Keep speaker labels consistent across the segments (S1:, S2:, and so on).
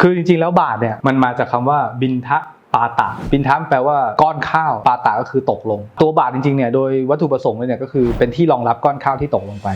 S1: คือจริงๆแล้วบาทเนี่ยมันมาจากคำว่าบินทะปาตะบินทะแปลว่าก้อนข้าวปาตะก็คือตกลง ตัวบาทจริงๆเนี่ยโดยวัตถุประสงค์เลยเนี่ยก็คือเป็นที่รองรับก้อนข้าวที่ตกลงไป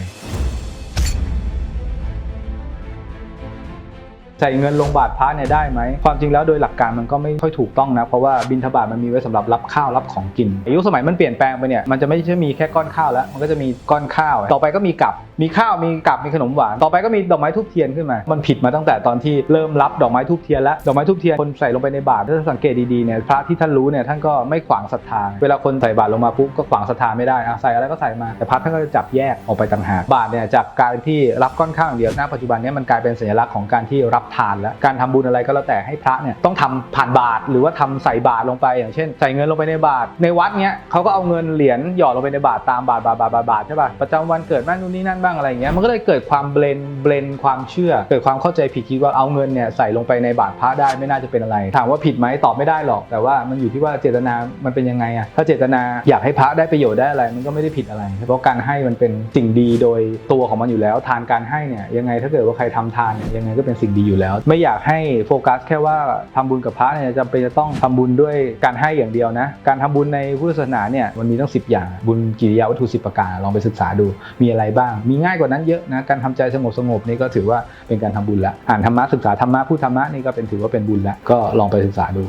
S1: ใส่เงินลงบาทพระเนี่ยได้ไหม ความจริงแล้วโดยหลักการมันก็ไม่ค่อยถูกต้องนะ เพราะว่าบินทบาทมันมีไว้สำหรับรับข้าวรับของกินยุคสมัยมันเปลี่ยนแปลงไปเนี่ยมันจะไม่ใช่มีแค่ก้อนข้าวแล้ว มันก็จะมีก้อนข้าว ต่อไปก็มีกับมีข้าวมีกับมีขนมหวาน ต่อไปก็มีดอกไม้ทูบเทียนขึ้นมา มันผิดมาตั้งแต่ตอนที่เริ่มรับดอกไม้ทูบเทียนแล้วดอกไม้ทูบเทียนคนใส่ลงไปในบาตรถ้าสังเกตดีๆเนี่ยพระที่ท่านรู้เนี่ยท่านก็ไม่ขวางศรัทธาเวลาคนใส่บาตรลงมาปุ๊บก็ขวางศรัทธาไม่ได้อะใส่อะไรก็ใส่มาแต่พระท่านก็จะจับแยกออกไปต่างหากบาตรเนี่ยจากการที่รับก้อนข้าวอย่างเดียวณปัจจุบันนี้มันกลายเป็นสัญลักษณ์ของการที่รับทานแล้ว การทำบุญอะไรก็แล้วแต่ให้พระเนี่ยต้องทำผ่านบาตรหรือว่าทำใส่บาตรลงไป อย่างเช่น ใส่เงินลงไปในบาตรในวัดเนี้ยเขาก็เอาเงินเหรียญหยอดลงไปในบาตรตามบาตรบาตรบาตรบาตรบาตรใช่ป่ะประจำวันเกิดบ้างนู่นนี่นั่นบ้างอะไรอย่างเงี้ยมันก็เลยเกิดความเบลนเบลนความเชื่อ เกิดความเข้าใจผิดคิดว่าเอาเงินเนี่ยใส่ลงไปในบาตรพระได้ไม่น่าจะเป็นอะไร ถามว่าผิดไหมตอบไม่ได้หรอก แต่ว่ามันอยู่ที่ว่าเจตนามันเป็นยังไงอะถ้าเจตนาอยากให้พระได้ประโยชน์ได้อะไร มันก็ไม่ได้ผิดอะไร เพราะการให้มันเป็นสิ่งดีโดยตัวของมันอยู่แล้ว ทานการให้เนี่ยยังไงถ้าเกิดว่าใครทำทานเนี่ยยังไงก็เป็นสิ่งดีอยู่แล้ว ไม่อยากให้โฟกัสแค่ว่าทำบุญกับพระเนี่ยจำเป็นจะต้องทำบุญด้วยการให้อย่างเดียวนะ การทำบุญในพุทธศาสนาเนี่ยมันมีตั้ง 10 อย่างบุญกิริยาวัตถุ10ประการลองไปศึกษาดูมีอะไรบ้าง มีง่ายกว่านั้นเยอะนะการทำใจสงบสงบนี่ก็ถือว่าเป็นการทำบุญละอ่านธรรมะศึกษาธรรมะพูดธรรมะนี่ก็เป็นถือว่าเป็นบุญละก็ลองไปศึกษาดู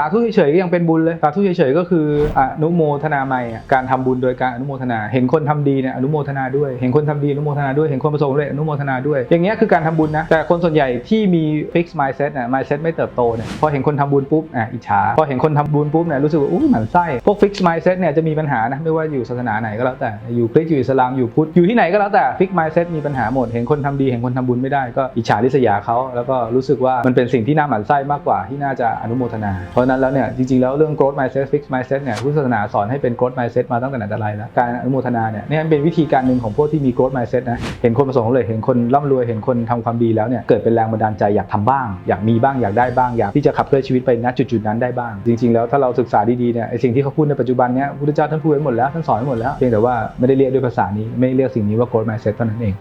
S1: สาธุเฉยๆก็ยังเป็นบุญเลย สาธุเฉยๆก็คืออนุโมทนาใหม่การทำบุญโดยการอนุโมทนา เห็นคนทำดีเนี่ยอนุโมทนาด้วย เห็นคนทำดีอนุโมทนาด้วย เห็นคนประสบความสำเร็จอนุโมทนาด้วย อย่างเงี้ยคือการทำบุญนะ แต่คนส่วนใหญ่ที่มี fix mindset น่ะ mindset ไม่เติบโตเนี่ยพอเห็นคนทำบุญปุ๊บอะอิจฉา พอเห็นคนทำบุญปุ๊บเนี่ยรู้สึกว่าอู้หมันไส้พวก fix mindset เนี่ยจะมีปัญหานะไม่ว่าอยู่ศาสนาไหนก็แล้วแต่อยู่คริสต์อยู่อิสลามอยู่พุทธอยู่ที่ไหนก็แล้วแต่ fix mindset มีปัญหาหมดเห็นคนทำดีเห็นคนทำบุญไม่ได้ก็อิจฉาริษยาเขาแล้วก็รู้สึกว่ามันเป็นสิ่งที่น่าหมันไส้มากกว่าที่น่าจะอนุโมทนาเพราะนั้นแล้วเนี่ยจริงๆแล้วเรื่อง growth mindset fix mindset เนี่ยพุทธศาสนาสอนให้เป็น growth mindset มาตั้งแต่ไหนแต่ไรแล้วการอนุโมทนาเนี่ยนี่เป็นวิธีการหนึ่งของพวกที่มี growth mindset นะเห็นคนประสบความสำเร็จเห็นคนร่ำรวยเห็นคนทำความดีแล้วเนี่ยเกิดเป็นแรงบันดาลใจอยากทำบ้าง อยากมีบ้างอยากได้บ้างอยากที่จะขับเคลื่อนชีวิตไปณจุดๆนั้นได้บ้าง จริง ๆ แล้วถ้าเราศึกษาดีๆเนี่ยไอสิ่งที่เขาพูดในปัจจุบันเนี่ยพุทธเจ้าท่านพูดไว้หมดแล้วท่านสอนไว้หมดแล้วเพียงแต่ว่าไม่ได้เรียกด้วยภาษานี้ไม่ได้เรียกสิ่งนี้ว่า growth mindset เท่านั้นเอง